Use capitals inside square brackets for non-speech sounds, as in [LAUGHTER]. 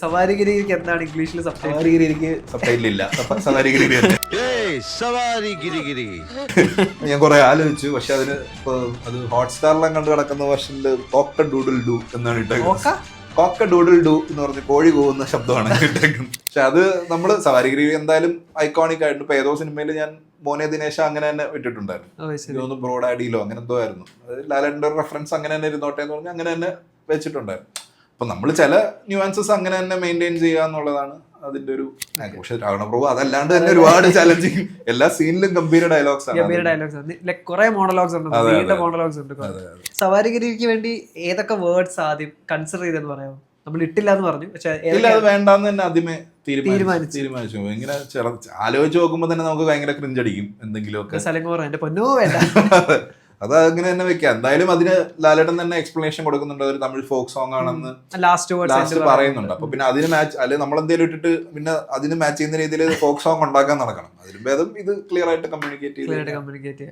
സവാരിഗിരിക്ക് എന്താണ് ഇംഗ്ലീഷിൽ സവാരിഗിരിക്ക് സബ്ടൈറ്റിൽ ഇല്ല. സവാരിഗിരി [LAUGHS] ഞാൻ കുറെ ആലോചിച്ചു. പക്ഷെ അതിന് ഇപ്പൊ അത് ഹോട്ട്സ്റ്റാറിലും കണ്ടു കിടക്കുന്ന വർഷനിൽ കോക്ക ഡൂഡിൽ ഡു എന്നാണ് ഇട്ടേക്കുന്നത്. കോക്ക? ഡൂഡിൽ ഡു എന്ന് പറഞ്ഞ് കോഴി പോകുന്ന ശബ്ദമാണ് ഇട്ടേക്കുന്നത്. പക്ഷെ അത് നമ്മൾ സവാരിഗിരി എന്തായാലും ഐക്കോണിക് ആയിട്ട് ഇപ്പൊ ഏതോ സിനിമയിൽ ഞാൻ മോനെ ദിനേശ അങ്ങനെ തന്നെ ഇട്ടിട്ടുണ്ടായിരുന്നു. തോന്നുന്നു ബ്രോഡ് ആഡിയിലോ അങ്ങനെ എന്തോ ആയിരുന്നു. അത് ലാലന്റെ റെഫറൻസ് അങ്ങനെ തന്നെ ഇരുന്നോട്ടെ എന്ന് പറഞ്ഞ് അങ്ങനെ തന്നെ വെച്ചിട്ടുണ്ടായിരുന്നു. അപ്പൊ നമ്മൾ ചില ന്യൂആൻസസ് അങ്ങനെ തന്നെ മെയിന്റെയിൻ ചെയ്യുക എന്നുള്ളതാണ് അതിന്റെ ഒരു പക്ഷെ രാവണപ്രഭു അതല്ലാണ്ട് തന്നെ ഒരുപാട് ചലഞ്ചിങ് എല്ലാ സീനിലും ഗംഭീര ഡയലോഗ്സ് ഗംഭീര ഡയലോഗ്സ് കുറെ മോണലോഗ്സ് ഉണ്ട്. നീണ്ട. മോണലോഗ്സ് ഉണ്ട്. സവാരിഗിരിക്ക് വേണ്ടി ഏതൊക്കെ വേർഡ്സ് ആദ്യം കൺസിഡർ ചെയ്തെന്ന് പറയാമോ? നമ്മൾ ഇട്ടില്ല എന്ന് പറഞ്ഞു. പക്ഷെ ഇല്ല അത് വേണ്ടാന്ന് തന്നെ ആദ്യമേ തീരുമാനിച്ചു. തീരുമാനിച്ചു. തീരുമാനിച്ചു. ഇങ്ങനെ ചെറ ആലോചിച്ച് നോക്കുമ്പോ തന്നെ നമുക്ക് ഭയങ്കര ക്രിഞ്ചടിക്കും എന്തെങ്കിലുമൊക്കെ. സലങ്കോറ എന്റെ പൊന്നോ വേണ്ട. [LAUGHS] അത് അങ്ങനെ തന്നെ വെക്കാം. എന്തായാലും അതിന് ലാലേട്ടൻ തന്നെ എക്സ്പ്ലനേഷൻ കൊടുക്കുന്നുണ്ട്. ഒരു തമിഴ് ഫോക്ക് സോങ് ആണെന്ന് ലാസ്റ്റ് ലാസ്റ്റ് പറയുന്നുണ്ട്. അപ്പൊ പിന്നെ അതിന് മാച്ച് അല്ലെങ്കിൽ നമ്മൾ എന്തെങ്കിലും ഇട്ടിട്ട് പിന്നെ അതിന് മാച്ച് ചെയ്യുന്ന രീതിയിൽ ഫോക്ക് സോങ് ഉണ്ടാക്കാൻ നടക്കണം. അതിലും ഭേദം ഇത് ക്ലിയർ ആയിട്ട് കമ്മ്യൂണിക്കേറ്റ് ചെയ്ത് കമ്മ്യൂണിക്കേറ്റ്